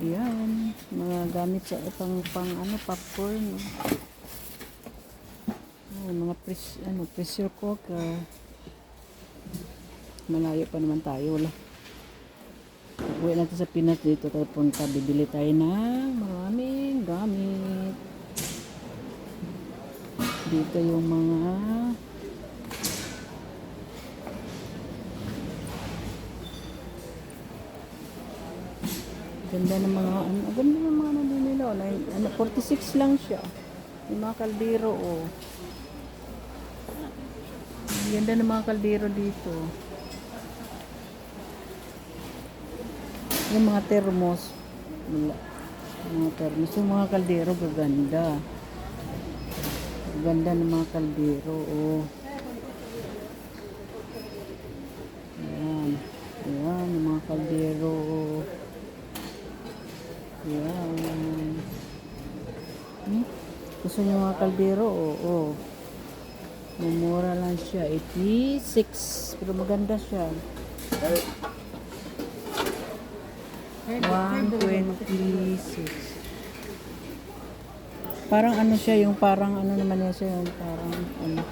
Ayan, mga gamit sa pang, pang ano, popcorn. Oh, mga pres, ano, pressure cooker. Malayo pa naman tayo, wala. Uwi natin sa Pinas dito tayo punta. Bibili tayo ng maraming gamit. Dito yung mga Ganda ng mga ano, ganda ng mga ano din nila. oh. Nine- Ano, 46 lang siya. Yung mga kaldero oh. Ganda ng mga kaldero dito. Yung mga thermos. Wala. Yung mga thermos. Yung mga kaldero gaganda. Ganda ng mga kaldero oh. Ayan. Ayan, yung mga kaldero oh. Yan. Hmm? Gusto niyo mga kaldero? Oo. Oh, Mumura lang siya. 86. Pero maganda siya. 126. Parang ano siya, yung parang ano naman niya siya, yung parang ano.